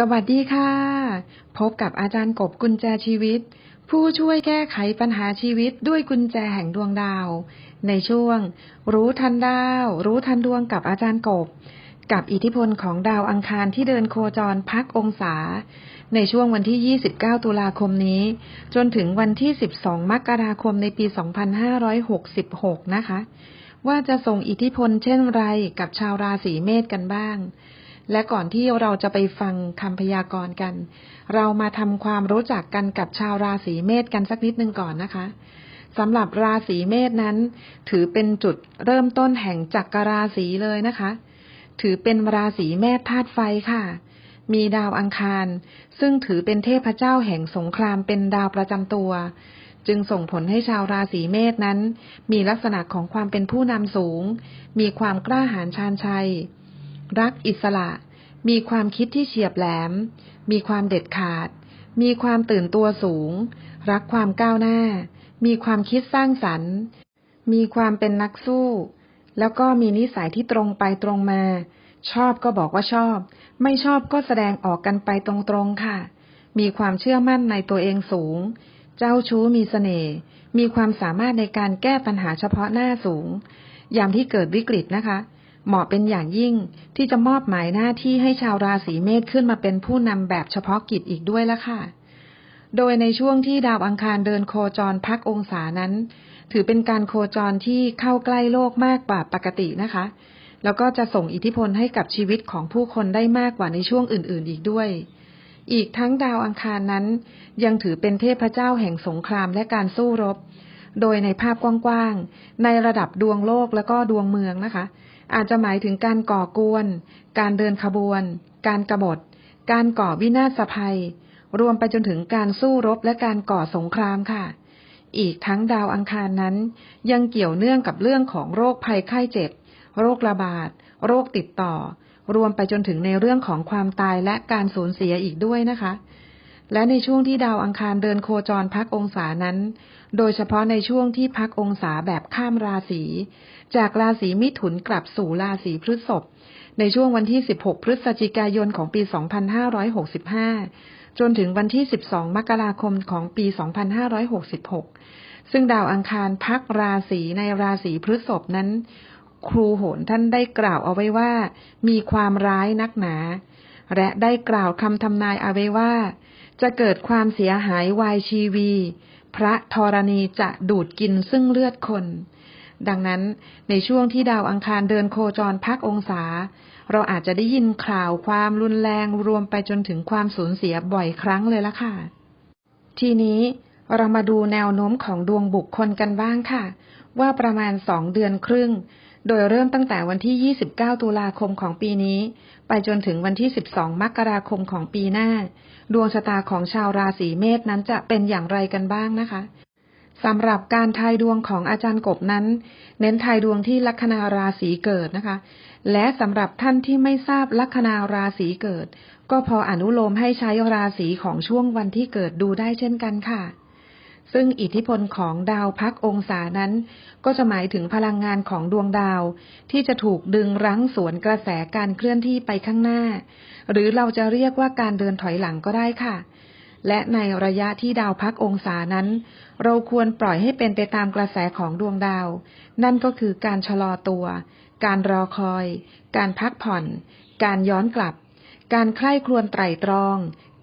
สวัสดีค่ะ พบกับอาจารย์กบกุญแจชีวิต ผู้ช่วยแก้ไขปัญหาชีวิตด้วยกุญแจแห่งดวงดาว ในช่วง รู้ทันดาว รู้ทันดวงกับอาจารย์กบ กับอิทธิพลของดาวอังคารที่เดินโคจรพักองศา ในช่วงวันที่ 29 ตุลาคมนี้ จนถึงวันที่ 12 มกราคมในปี 2566 นะคะ ว่าจะส่งอิทธิพลเช่นไรกับชาวราศีเมษกันบ้าง และก่อนที่เราจะไปฟังคำพยากรณ์กัน เรามาทำความรู้จักกันกับชาวราศีเมษกันสักนิดนึงก่อนนะคะสำหรับราศีเมษนั้น ถือเป็นจุดเริ่มต้นแห่งจักรราศีเลยนะคะ ถือเป็นราศีเมษธาตุไฟค่ะ มีดาวอังคาร ซึ่งถือเป็นเทพเจ้าแห่งสงครามเป็นดาวประจำตัว จึงส่งผลให้ชาวราศีเมษนั้น มีลักษณะของความเป็นผู้นำสูง มีความกล้าหาญชาญชัย รักอิสระ มีความคิดที่เฉียบแหลม มีความเด็ดขาด มีความตื่นตัวสูง รักความก้าวหน้า มีความคิดสร้างสรรค์ มีความเป็นนักสู้ แล้วก็มีนิสัยที่ตรงไปตรงมา ชอบก็บอกว่าชอบ ไม่ชอบก็แสดงออกกันไปตรงๆค่ะ มีความเชื่อมั่นในตัวเองสูง เจ้าชู้มีเสน่ห์ มีความสามารถในการแก้ปัญหาเฉพาะหน้าสูง ยามที่เกิดวิกฤตนะคะ เหมาะเป็นอย่างยิ่งที่จะมอบหมายหน้าที่ให้ชาวราศีเมษขึ้นมาเป็นผู้นำแบบเฉพาะกิจอีกด้วยละค่ะ โดยในช่วงที่ดาวอังคารเดินโคจรพักองศานั้น ถือเป็นการโคจรที่เข้าใกล้โลกมากกว่าปกตินะคะ แล้วก็จะส่งอิทธิพลให้กับชีวิตของผู้คนได้มากกว่าในช่วงอื่น ๆ อีกด้วย อีกทั้งดาวอังคารนั้น ยังถือเป็นเทพเจ้าแห่งสงครามและการสู้รบ โดยในภาพกว้างๆในระดับดวงโลกและก็ดวงเมืองนะคะ อาจจะหมายถึงการก่อกวน การเดินขบวน การกบฏ การก่อวินาศภัย รวมไปจนถึงการสู้รบและการก่อสงครามค่ะ อีกทั้งดาวอังคารนั้น ยังเกี่ยวเนื่องกับเรื่องของโรคภัยไข้เจ็บ โรคระบาด โรคติดต่อ รวมไปจนถึงในเรื่องของความตายและการสูญเสียอีกด้วยนะคะ และในช่วงที่ดาวอังคารเดินโคจรพักองศานั้น โดยเฉพาะในช่วงที่พักองศาแบบข้ามราศี จากราศีมิถุนกลับสู่ราศีพฤษภ ในช่วงวันที่ 16 พฤศจิกายนของปี 2565 จนถึงวันที่ 12 มกราคมของปี 2566 ซึ่งดาวอังคารพักราศีในราศีพฤษภนั้น ครูโหนท่านได้กล่าวเอาไว้ว่า มีความร้ายนักหนา และได้กล่าวคำทำนายเอาไว้ว่า จะเกิดความเสียหายวายชีวี พระธรณีจะดูดกินซึ่งเลือดคน ดังนั้นในช่วงที่ดาวอังคารเดินโคจรพักองศา เราอาจจะได้ยินข่าวความรุนแรงรวมไปจนถึงความสูญเสียบ่อยครั้งเลยละค่ะ ทีนี้เรามาดูแนวโน้มของดวงบุคคลกันบ้างค่ะ ว่าประมาณสองเดือนครึ่ง โดยเริ่มตั้งแต่วันที่ 29 ตุลาคมของปีนี้ ไปจนถึงวันที่ 12 มกราคมของปีหน้า ดวงชะตาของชาวราศีเมษนั้นจะเป็นอย่างไรกันบ้างนะคะสำหรับการทายดวงของอาจารย์กบนั้น เน้นทายดวงที่ลัคนาราศีเกิดนะคะ และสำหรับท่านที่ไม่ทราบลัคนาราศีเกิด ก็พออนุโลมให้ใช้ราศีของช่วงวันที่เกิดดูได้เช่นกันค่ะ ซึ่งอิทธิพลของดาวพักองศานั้น ก็จะหมายถึงพลังงานของดวงดาว ที่จะถูกดึงรั้งสวนกระแสการเคลื่อนที่ไปข้างหน้า หรือเราจะเรียกว่าการเดินถอยหลังก็ได้ค่ะ และในระยะที่ดาวพักองศานั้น เราควรปล่อยให้เป็นไปตามกระแสของดวงดาว นั่นก็คือการชะลอตัว การรอคอย การพักผ่อน การย้อนกลับ การใคร่ครวญไตร่ตรอง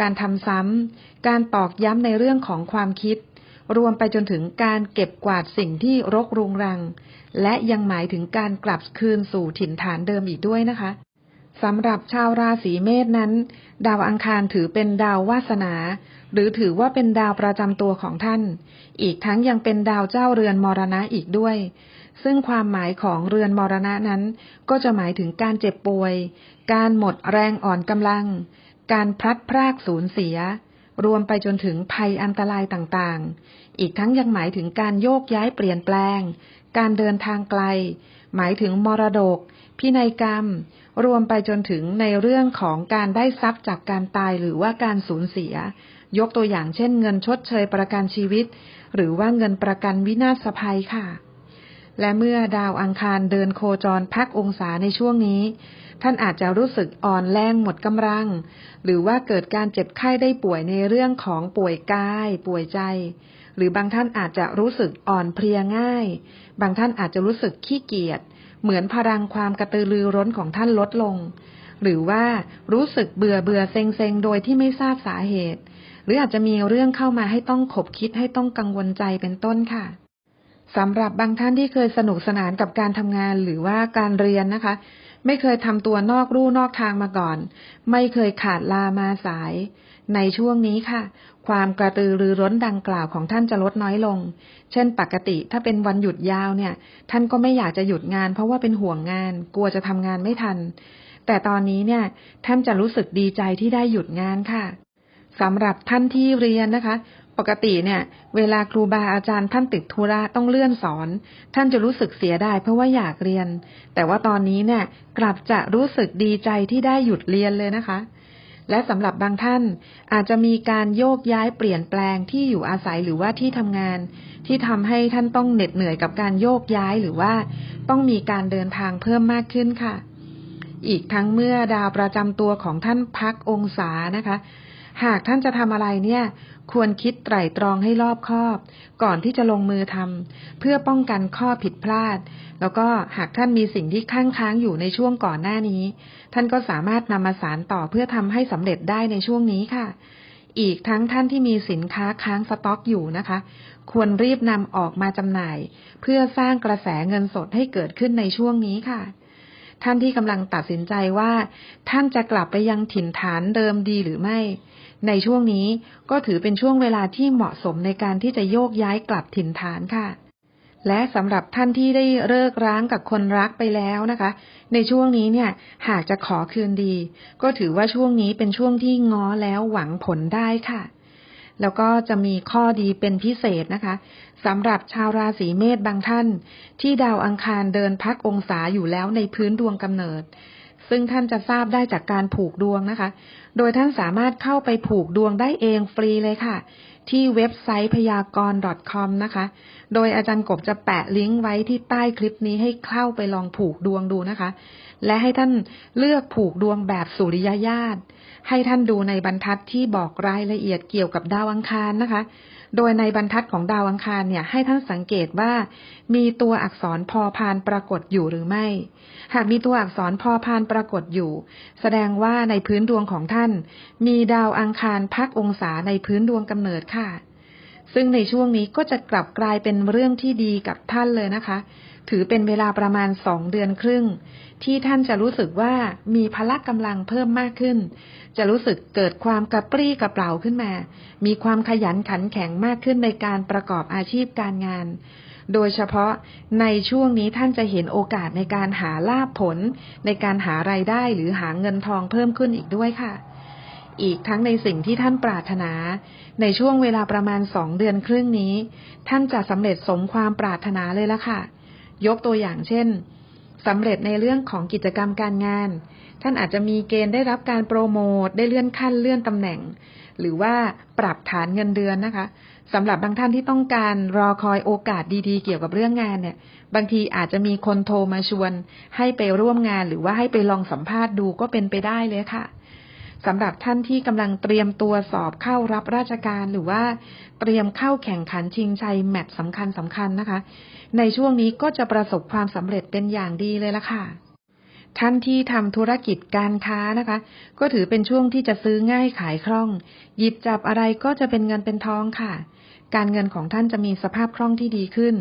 การทำซ้ำการตอกย้ำในเรื่องของความคิด รวมไปจนถึงการเก็บกวาดสิ่งที่รกรุงรัง และยังหมายถึงการกลับคืนสู่ถิ่นฐานเดิมอีกด้วยนะคะสำหรับชาวราศีเมษนั้น ดาวอังคารถือเป็นดาววาสนา หรือถือว่าเป็นดาวประจำตัวของท่าน อีกทั้งยังเป็นดาวเจ้าเรือนมรณะอีกด้วย ซึ่งความหมายของเรือนมรณะนั้น ก็จะหมายถึงการเจ็บป่วย การหมดแรงอ่อนกำลัง การพลัดพรากสูญเสีย รวมไปจนถึงภัยอันตรายต่างๆ อีกทั้งยังหมายถึงการโยกย้ายเปลี่ยนแปลง การเดินทางไกล หมายถึงมรดก พินัยกรรม รวมไปจนถึงในเรื่องของการได้ทรัพย์จากการตายหรือว่าการสูญเสีย ยกตัวอย่างเช่น เงินชดเชยประกันชีวิต หรือว่าเงินประกันวินาศภัยค่ะ และเมื่อดาวอังคารเดินโคจรพักองศาในช่วงนี้ ท่านอาจจะรู้สึกอ่อนแรงหมดกำลัง หรือว่าเกิดการเจ็บไข้ได้ป่วยในเรื่องของป่วยกาย ป่วยใจ หรือบางท่านอาจจะรู้สึกอ่อนเพลียง่าย บางท่านอาจจะรู้สึกขี้เกียจเหมือนพลังความกระตือรือร้นของท่านลดลง หรือว่ารู้สึกเบื่อเบื่อเซ็งเซ็งโดยที่ไม่ทราบสาเหตุ หรืออาจจะมีเรื่องเข้ามาให้ต้องขบคิดให้ต้องกังวลใจเป็นต้นค่ะ สำหรับบางท่านที่เคยสนุกสนานกับการทำงานหรือว่าการเรียนนะคะ ไม่เคยทำตัวนอกรู่นอกทางมาก่อน ไม่เคยขาดลามาสาย ในช่วงนี้ค่ะ ความกระตือรือร้นดังกล่าวของท่านจะลดน้อยลง เช่นปกติถ้าเป็นวันหยุดยาวเนี่ย ท่านก็ไม่อยากจะหยุดงาน เพราะว่าเป็นห่วงงาน กลัวจะทำงานไม่ทัน แต่ตอนนี้เนี่ย ท่านจะรู้สึกดีใจที่ได้หยุดงานค่ะสำหรับท่านที่เรียนนะคะ ปกติเนี่ย เวลาครูบาอาจารย์ท่านติดธุระต้องเลื่อนสอน ท่านจะรู้สึกเสียดายเพราะว่าอยากเรียน แต่ว่าตอนนี้เนี่ย กลับจะรู้สึกดีใจที่ได้หยุดเรียนเลยนะคะ และสำหรับบางท่านอาจจะมีการโยกย้ายเปลี่ยนแปลงที่อยู่อาศัยหรือว่าที่ทำงาน ที่ทำให้ท่านต้องเหน็ดเหนื่อยกับการโยกย้ายหรือว่า ต้องมีการเดินทางเพิ่มมากขึ้นค่ะ อีกทั้งเมื่อดาวประจำตัวของท่านพักองศานะคะ หากท่านจะทำอะไรเนี่ย ควรคิดไตร่ตรองให้รอบคอบ ก่อนที่จะลงมือทำเพื่อป้องกันข้อผิดพลาด แล้วก็หากท่านมีสิ่งที่ค้างค้างอยู่ในช่วงก่อนหน้านี้ ท่านก็สามารถนำมาสารต่อเพื่อทำให้สำเร็จได้ในช่วงนี้ค่ะ อีกทั้งท่านที่มีสินค้าค้างสต็อกอยู่นะคะ ควรรีบนำออกมาจำหน่าย เพื่อสร้างกระแสเงินสดให้เกิดขึ้นในช่วงนี้ค่ะท่านที่กำลังตัดสินใจว่า ท่านจะกลับไปยังถิ่นฐานเดิมดีหรือไม่ ในช่วงนี้ก็ถือเป็นช่วงเวลาที่เหมาะสมในการที่จะโยกย้ายกลับถิ่นฐานค่ะ และสำหรับท่านที่ได้เลิกร้างกับคนรักไปแล้วนะคะ ในช่วงนี้เนี่ยหากจะขอคืนดี ก็ถือว่าช่วงนี้เป็นช่วงที่ง้อแล้วหวังผลได้ค่ะ แล้วก็จะมีข้อดีเป็นพิเศษนะคะสำหรับชาวราศีเมษบางท่าน ที่ดาวอังคารเดินพักองศาอยู่แล้วในพื้นดวงกำเนิด ซึ่งท่านจะทราบได้จากการผูกดวงนะคะ โดยท่านสามารถเข้าไปผูกดวงได้เองฟรีเลยค่ะ ที่เว็บไซต์พยากรณ์ .com นะคะ โดยอาจารย์กบจะแปะลิงก์ไว้ที่ใต้คลิปนี้ให้เข้าไปลองผูกดวงดูนะคะ และให้ท่านเลือกผูกดวงแบบสุริยญาตให้ท่านดูในบรรทัดที่บอกรายละเอียดเกี่ยวกับดาวอังคารนะคะ โดยในบรรทัดของดาวอังคารเนี่ยให้ท่านสังเกตว่า มีตัวอักษรพอพานปรากฏอยู่หรือไม่ หากมีตัวอักษรพอพานปรากฏอยู่ แสดงว่าในพื้นดวงของท่าน มีดาวอังคารพักองศาในพื้นดวงกำเนิดค่ะ ซึ่งในช่วงนี้ก็จะกลับกลายเป็นเรื่องที่ดีกับท่านเลยนะคะ ถือเป็นเวลาประมาณสองเดือนครึ่ง ที่ท่านจะรู้สึกว่ามีพละกำลังเพิ่มมากขึ้น จะรู้สึกเกิดความกระปรี้กระเปร่าขึ้นมา มีความขยันขันแข็งมากขึ้นในการประกอบอาชีพการงาน โดยเฉพาะในช่วงนี้ท่านจะเห็นโอกาสในการหาลาภผล ในการหาไรายได้หรือหาเงินทองเพิ่มขึ้นอีกด้วยค่ะ อีกทั้งในสิ่งที่ท่านปรารถนา ในช่วงเวลาประมาณสองเดือนครึ่งนี้ ท่านจะสำเร็จสมความปรารถนาเลยละค่ะ ยกตัวอย่างเช่นสำเร็จในเรื่องของกิจกรรมการงาน ท่านอาจจะมีเกณฑ์ได้รับการโปรโมทได้เลื่อนขั้นเลื่อนตำแหน่ง หรือว่าปรับฐานเงินเดือนนะคะสำหรับบางท่านที่ต้องการรอคอยโอกาสดีๆ เกี่ยวกับเรื่องงานเนี่ย บางทีอาจจะมีคนโทรมาชวน ให้ไปร่วมงานหรือว่าให้ไปลองสัมภาษณ์ดูก็เป็นไปได้เลยค่ะ สำหรับท่านที่กำลังเตรียมตัวสอบเข้ารับราชการหรือว่าเตรียมเข้าแข่งขันชิงชัยแมตช์สำคัญสำคัญนะคะ ในช่วงนี้ก็จะประสบความสำเร็จเป็นอย่างดีเลยละค่ะ ท่านที่ทำธุรกิจการค้านะคะ ก็ถือเป็นช่วงที่จะซื้อง่ายขายคล่อง หยิบจับอะไรก็จะเป็นเงินเป็นทองค่ะ การเงินของท่านจะมีสภาพคล่องที่ดีขึ้น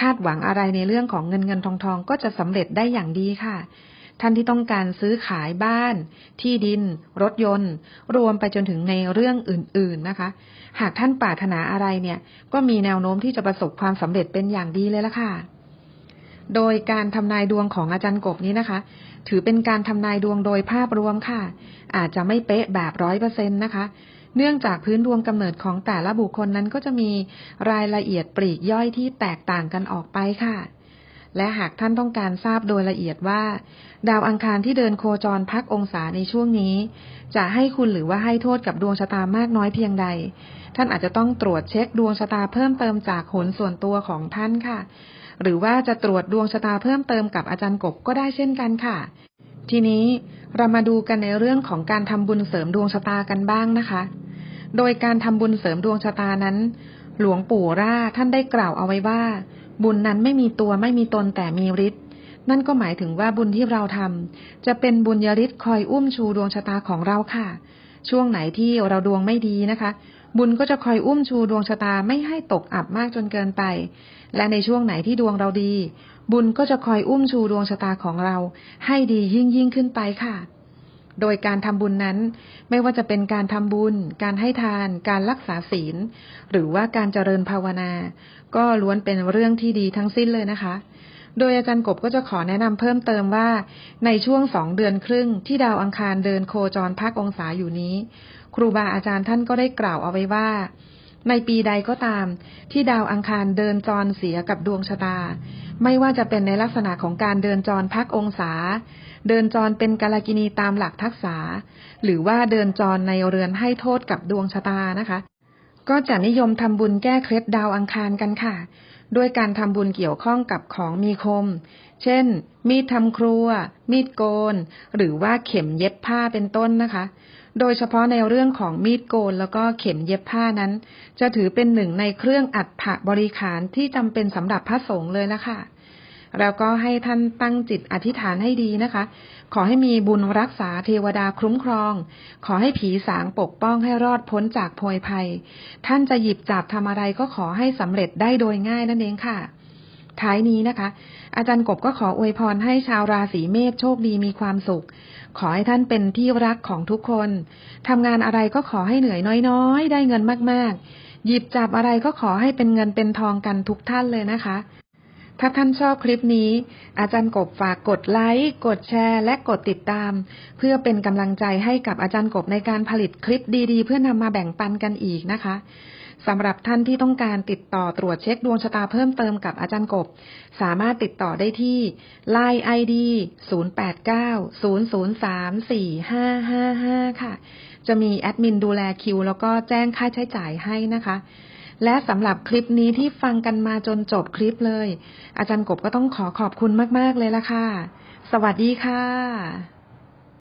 คาดหวังอะไรในเรื่องของเงินเงินทองทองก็จะสำเร็จได้อย่างดีค่ะ ท่านที่ต้องการซื้อขายบ้าน ที่ดิน รถยนต์ รวมไปจนถึงในเรื่องอื่น ๆนะคะ หากท่านปรารถนาอะไรเนี่ย ก็มีแนวโน้มที่จะประสบความสำเร็จเป็นอย่างดีเลยละค่ะ โดยการทำนายดวงของอาจารย์กบนี้นะคะ ถือเป็นการทำนายดวงโดยภาพรวมค่ะ อาจจะไม่เป๊ะแบบร้อยเปอร์เซ็นต์นะคะเนื่องจากพื้นดวงกำเนิดของแต่ละบุคคลนั้นก็จะมีรายละเอียดปลีกย่อยที่แตกต่างกันออกไปค่ะ และหากท่านต้องการทราบโดยละเอียดว่า ดาวอังคารที่เดินโคจรพักองศาในช่วงนี้ จะให้คุณหรือว่าให้โทษกับดวงชะตามากน้อยเพียงใด ท่านอาจจะต้องตรวจเช็คดวงชะตาเพิ่มเติมจากโหนส่วนตัวของท่านค่ะ หรือว่าจะตรวจดวงชะตาเพิ่มเติมกับอาจารย์กบก็ได้เช่นกันค่ะ ทีนี้เรามาดูกันในเรื่องของการทำบุญเสริมดวงชะตากันบ้างนะคะ โดยการทำบุญเสริมดวงชะตานั้น หลวงปู่ร่าท่านได้กล่าวเอาไว้ว่า บุญนั้นไม่มีตัวไม่มีตนแต่มีฤทธิ์นั่นก็หมายถึงว่าบุญที่เราทำจะเป็นบุญยฤทธิ์คอยอุ้มชูดวงชะตาของเราค่ะ ช่วงไหนที่เราดวงไม่ดีนะคะ บุญก็จะคอยอุ้มชูดวงชะตาไม่ให้ตกอับมากจนเกินไป และในช่วงไหนที่ดวงเราดี บุญก็จะคอยอุ้มชูดวงชะตาของเรา ให้ดียิ่งยิ่งขึ้นไปค่ะ โดยการทำบุญนั้น ไม่ว่าจะเป็นการทำบุญ การให้ทาน การรักษาศีล หรือว่าการเจริญภาวนา ก็ล้วนเป็นเรื่องที่ดีทั้งสิ้นเลยนะคะ โดยอาจารย์กบก็จะขอแนะนำเพิ่มเติมว่า ในช่วงสองเดือนครึ่งที่ดาวอังคารเดินโคจรพักองศาอยู่นี้ ครูบาอาจารย์ท่านก็ได้กล่าวเอาไว้ว่า ในปีใดก็ตาม ที่ดาวอังคารเดินจรเสียกับดวงชะตา ไม่ว่าจะเป็นในลักษณะของการเดินจรพักองศา เดินจรเป็นกาลกินีตามหลักทักษะหรือว่าเดินจรในเรือนให้โทษกับดวงชะตานะคะ ก็จะนิยมทำบุญแก้เคล็ดดาวอังคารกันค่ะ ด้วยการทำบุญเกี่ยวข้องกับของมีคม เช่น มีดทำครัว มีดโกน หรือว่าเข็มเย็บผ้าเป็นต้นนะคะ โดยเฉพาะในเรื่องของมีดโกนแล้วก็เข็มเย็บผ้านั้น จะถือเป็นหนึ่งในเครื่องอัฐบริขารที่จำเป็นสำหรับพระสงฆ์เลยละค่ะ แล้วก็ให้ท่านตั้งจิตอธิษฐานให้ดีนะคะ ขอให้มีบุญรักษาเทวดาคุ้มครอง ขอให้ผีสางปกป้องให้รอดพ้นจากโพยภัย ท่านจะหยิบจับทำอะไรก็ขอให้สำเร็จได้โดยง่ายนั่นเองค่ะ ท้ายนี้นะคะ อาจารย์กบก็ขออวยพรให้ชาวราศีเมษโชคดีมีความสุข ขอให้ท่านเป็นที่รักของทุกคนทำงานอะไรก็ขอให้เหนื่อยน้อยๆ ได้เงินมากๆ หยิบจับอะไรก็ขอให้เป็นเงินเป็นทองกันทุกท่านเลยนะคะถ้าท่านชอบคลิปนี้ อาจารย์กบฝากกดไลค์ กดแชร์ และกดติดตาม เพื่อเป็นกำลังใจให้กับอาจารย์กบในการผลิตคลิปดีๆ เพื่อนำมาแบ่งปันกันอีกนะคะ สำหรับท่านที่ต้องการติดต่อตรวจเช็คดวงชะตาเพิ่มเติมกับอาจารย์กบ สามารถติดต่อได้ที่ Line ID 0890034555 ค่ะ จะมีแอดมินดูแลคิว แล้วก็แจ้งค่าใช้จ่ายให้นะคะ และสำหรับคลิปนี้ที่ฟังกันมาจนจบคลิปเลย อาจารย์กบก็ต้องขอขอบคุณมาก ๆ เลยละค่ะ สวัสดีค่ะ